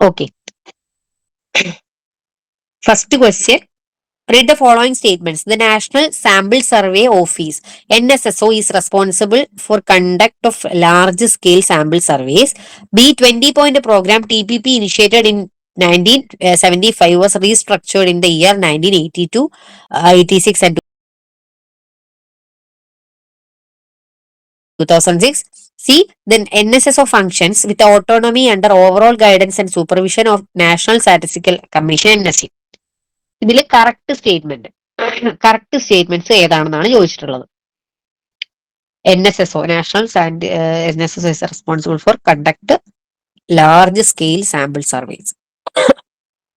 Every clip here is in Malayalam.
Okay. First question. Read the following statements. The National Sample Survey Office, NSSO, is responsible for conduct of large-scale sample surveys. B20-point program TPP initiated in 1975 was restructured in the year 1982, uh, 86 and 2006. C. Functions with autonomy under overall guidance and supervision of national statistical commission N S C ഇതിൽ കറക്റ്റ് സ്റ്റേറ്റ്മെന്റ് കറക്റ്റ് സ്റ്റേറ്റ്മെന്റ്സ് ഏതാണെന്നാണ് ചോദിച്ചിട്ടുള്ളത്. N S S O national N S S is responsible for conduct large scale sample surveys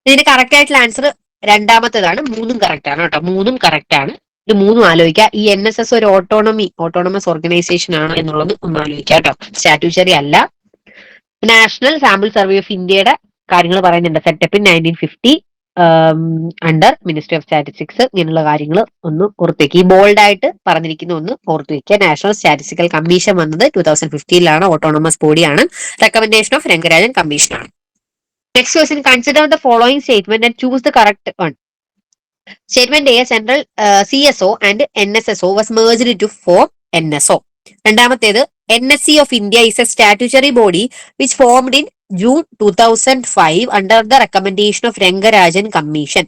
ഇതിന്റെ കറക്റ്റ് ആയിട്ടുള്ള ആൻസർ രണ്ടാമത്തേതാണ്. മൂന്നും കറക്റ്റ് ആണ് കേട്ടോ. മൂന്നും കറക്റ്റ് ആണ്. ഇത് മൂന്നും ആലോചിക്കുക ഈ എൻ എസ് എസ് ഒരു ഓട്ടോണമി ഓട്ടോണമസ് ഓർഗനൈസേഷൻ ആണ് എന്നുള്ളത് ഒന്ന് ആലോചിക്കുക കേട്ടോ. സ്റ്റാറ്റ്യൂച്ചറി അല്ല. നാഷണൽ സാമ്പിൾ സർവേ ഓഫ് ഇന്ത്യയുടെ കാര്യങ്ങൾ പറയുന്നുണ്ട്. Setup in nineteen fifty under ministry of statistics ഇങ്ങനെയുള്ള കാര്യങ്ങൾ ഒന്ന് ഓർത്ത് വെക്കുക ഈ ബോൾഡ് ആയിട്ട് പറഞ്ഞിരിക്കുന്ന ഒന്ന് ഓർത്ത് വെക്കുക നാഷണൽ സ്റ്റാറ്റിസ്റ്റിക്കൽ കമ്മീഷൻ വന്നത് ടൂ തൗസൻഡ് ഫിഫ്റ്റീനിലാണ് ഓട്ടോണമസ് ബോഡിയാണ് റെക്കമെൻഡേഷൻ ഓഫ് രംഗരാജൻ കമ്മീഷൻ ആണ്. Next question consider the following statement and choose the correct one statement A central C S O and N S S O was merged to for N S O രണ്ടാമത്തേത് N S C of India is a statutory body which formed in June two thousand five under the recommendation of Rangarajan commission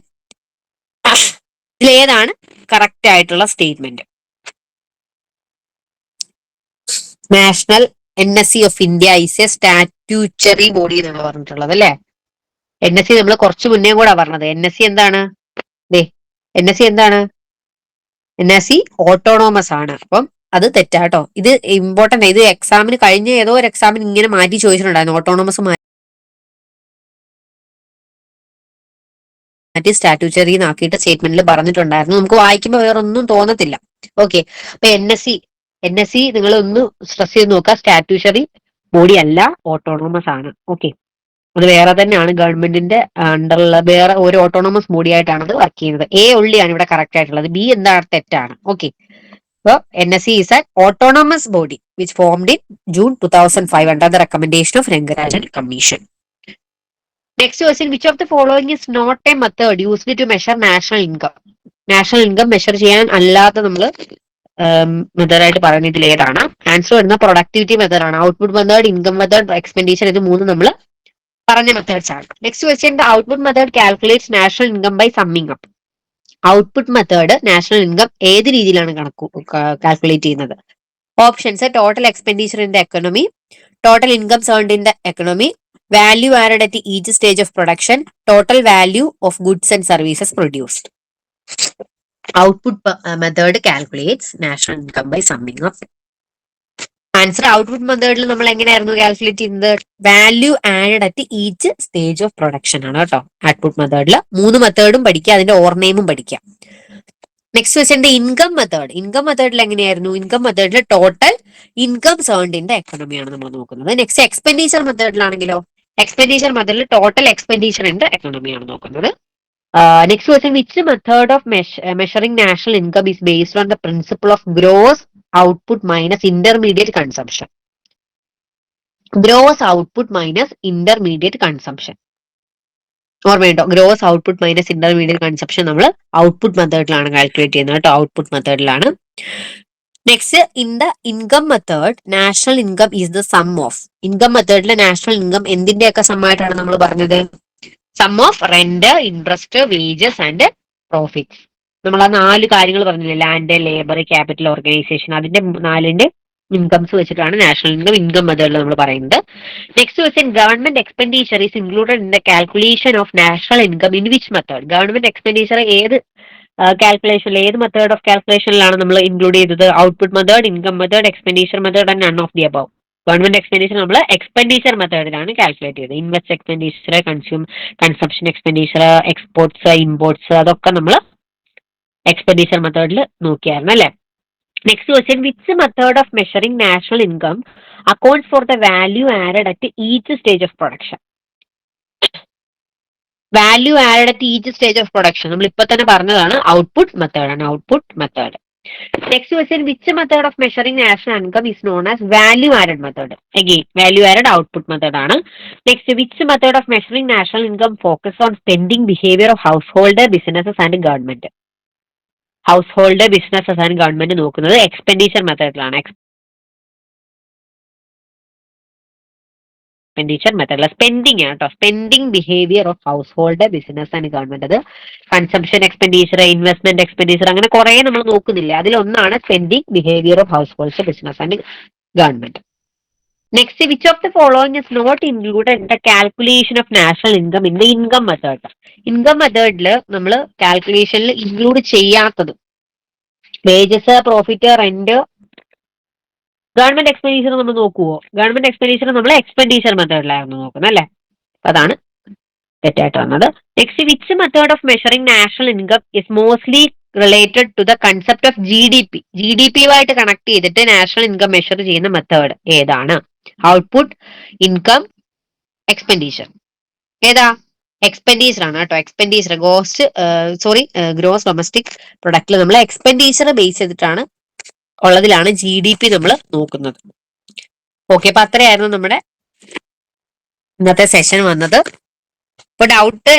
ഇതിലേതാണ് കറക്റ്റ് ആയിട്ടുള്ള statement national N S C of India is a statutory body എന്നാണ് പറഞ്ഞിട്ടുള്ളത് അല്ലെ? എൻ എസ് സി നമ്മൾ കുറച്ച് മുന്നേ കൂടെ പറഞ്ഞത്. എൻ എസ് സി എന്താണ്? ദേ എൻ എസ് സി എന്താണ്? എൻ എസ് സി ഓട്ടോണോമസ് ആണ്. അപ്പം അത് തെറ്റാട്ടോ ഇത് ഇമ്പോർട്ടന്റ് ഇത് എക്സാമിന് കഴിഞ്ഞ ഏതോ ഒരു എക്സാമിന് ഇങ്ങനെ മാറ്റി ചോദിച്ചിട്ടുണ്ടായിരുന്നു. ഓട്ടോണോമസ് മാറ്റി സ്റ്റാറ്റ്യൂച്ചറി ആക്കിയിട്ട് സ്റ്റേറ്റ്മെന്റിൽ പറഞ്ഞിട്ടുണ്ടായിരുന്നു. നമുക്ക് വായിക്കുമ്പോൾ വേറെ ഒന്നും തോന്നത്തില്ല. ഓക്കെ അപ്പൊ N S C N S C നിങ്ങൾ ഒന്ന് സ്ട്രെസ് ചെയ്ത് നോക്കുക. സ്റ്റാറ്റ്യൂഷറി ബോഡി അല്ല ഓട്ടോണോമസ് ആണ്. ഓക്കെ അത് വേറെ തന്നെയാണ് ഗവൺമെന്റിന്റെ അണ്ടറിലുള്ള വേറെ ഒരു ഓട്ടോണമസ് ബോഡി ആയിട്ടാണ് അത് വർക്ക് ചെയ്യുന്നത്. എ ഉള്ളിയാണ് ഇവിടെ കറക്റ്റ് ആയിട്ടുള്ളത്. ബി എന്താണ് തെറ്റാണ്. ഓക്കെ അപ്പോൾ N S C is an autonomous body which formed in June two thousand five under the recommendation of Rangarajan commission next question which of the following is not a method used to measure national income national income measure ചെയ്യാൻ അല്ലാതെ നമ്മൾ മെത്തേഡായിട്ട് പറയുന്ന ഇതിൽ ഏതാണ് ആൻസർ വരുന്ന പ്രൊഡക്ടിവിറ്റി മെത്തേഡാണ് output method income method expenditure ഇത് മൂന്ന് നമ്മൾ പറഞ്ഞ മെത്തേഡ്സ് ആണ്. Next question output method calculates national income by summing up output method national income ഏത് രീതിയിലാണ് കണക്കു കാൽക്കുലേറ്റ് ചെയ്യുന്നത്? Options total expenditure in the economy total income earned in the economy value added at each stage of production total value of goods and services produced output method calculates national income by summing up answer output മെത്തേഡിൽ നമ്മൾ എങ്ങനെയായിരുന്നു കാൽക്കുലേറ്റ് ചെയ്യുന്നത്? Value added at each stage of production ആണ് കേട്ടോ. ഔട്ട്പുട്ട് മെത്തേഡിൽ മൂന്ന് മെത്തേഡും പഠിക്കുക അതിന്റെ ഓർനെയിമും പഠിക്കുക. നെക്സ്റ്റ് വെച്ചിട്ട് ഇൻകം മെത്തേഡ് ഇൻകം മെത്തേഡിൽ എങ്ങനെയായിരുന്നു? ഇൻകം മെത്തേഡിൽ total income earned in the എക്കണോമിയാണ് നമ്മൾ നോക്കുന്നത്. നെക്സ്റ്റ് എക്സ്പെൻഡിച്ചർ മെത്തേഡിലാണെങ്കിലോ എക്സ്പെൻഡിച്ചർ മെത്തേഡിൽ ടോട്ടൽ ദ എക്കണോമിയാണ് നോക്കുന്നത്. Next question which method of measuring national income is based on the principle of gross output minus intermediate consumption gross output minus intermediate consumption ഓർമ്മയുണ്ടോ? Gross output minus intermediate consumption നമ്മൾ ഔട്ട്പുട്ട് മെത്തേഡിലാണ് കാൽക്കുലേറ്റ് ചെയ്യുന്നത് കേട്ടോ. Output മെത്തേഡിലാണ് next in the income method national income is the sum of income മെത്തേഡിലെ national income എന്തിന്റെയൊക്കെ സമ്മായിട്ടാണ് നമ്മൾ പറഞ്ഞത്? Sum of rent interest wages and profits നമ്മൾ ആ നാല് കാര്യങ്ങൾ പറഞ്ഞില്ലേ ലാൻഡ് ലേബർ ക്യാപിറ്റൽ ഓർഗനൈസേഷൻ അതിന്റെ നാലിന്റെ ഇൻകംസ് വെച്ചിട്ടാണ് നാഷണൽ ഇൻകം ഇൻകം മെത്തേഡിൽ നമ്മൾ പറയുന്നത്. Next question government expenditure is included in the calculation of national income in which method government expenditure ഏത് കാൽക്കുലേഷനിൽ ഏത് മെത്തേഡ് ഓഫ് കാൽക്കുലേഷനിലാണ് നമ്മൾ ഇൻക്ലൂഡ് ചെയ്തത്? Output method income method expenditure method and none of the above government expenditure നമ്മൾ എക്സ്പെൻഡിച്ചർ മെത്തേഡിലാണ് കാൽക്കുലേറ്റ് ചെയ്തത്. Invest expenditure consume consumption expenditure exports imports അതൊക്കെ നമ്മൾ എക്സ്പെൻഡിച്ചർ മെത്തേഡിൽ നോക്കിയായിരുന്നു അല്ലേ? Next question which method of measuring national income accounts for the value added at each stage of production value added at each stage of production നമ്മൾ ഇപ്പൊ തന്നെ പറഞ്ഞതാണ് ഔട്ട്പുട്ട് മെത്തേഡ് ആണ് output method next question which method of measuring national income is known as value added method again value added output method ആണ്. Next which method of measuring national income focus on spending behaviour of householder businesses and government household businesses and government നോക്കുന്നത് എക്സ്പെൻഡിച്ചർ മെത്തേഡിലാണ് എക്സ്പെൻഡിച്ചർ മെത്തേഡിൽ സ്പെൻഡിങ് ആണ് കേട്ടോ spending behaviour of household business and government അത് കൺസംഷൻ എക്സ്പെൻഡിച്ചർ ഇൻവെസ്റ്റ്മെന്റ് എക്സ്പെൻഡിച്ചർ അങ്ങനെ കുറെ നമ്മൾ നോക്കുന്നില്ല? അതിലൊന്നാണ് spending behaviour of households business and government next which of the following is not included in the calculation of national income in the income method income മെത്തേഡിൽ നമ്മൾ കാൽക്കുലേഷനിൽ ഇൻക്ലൂഡ് ചെയ്യാത്തത്. Wages profit rent government expenditure നമ്മൾ നോക്കുവോ? ഗവൺമെന്റ് എക്സ്പെൻഡിച്ചർ നമ്മൾ എക്സ്പെൻഡിച്ചർ മെത്തേഡിലായിരുന്നു നോക്കുന്നത് അല്ലേ? അതാണ് തെറ്റായിട്ട് വന്നത്. Next which method of measuring national income is mostly related to the concept of G D P G D പിയുമായിട്ട് connect ചെയ്തിട്ട് നാഷണൽ ഇൻകം മെഷർ ചെയ്യുന്ന മെത്തേഡ് ഏതാണ്? ഔട്ട്പുട്ട് ഇൻകം എക്സ്പെൻഡിച്ചർ ഏതാ? എക്സ്പെൻഡിച്ചർ ആണ് കേട്ടോ. Expenditure ghost sorry gross domestic പ്രൊഡക്റ്റിൽ നമ്മൾ എക്സ്പെൻഡിച്ചർ ബേസ് ചെയ്തിട്ടാണ് ഉള്ളതിലാണ് ജി ഡി പി നമ്മൾ നോക്കുന്നത്. ഓക്കെ അപ്പൊ അത്രയായിരുന്നു നമ്മുടെ ഇന്നത്തെ സെഷൻ വന്നത്. അപ്പൊ ഡൗട്ട്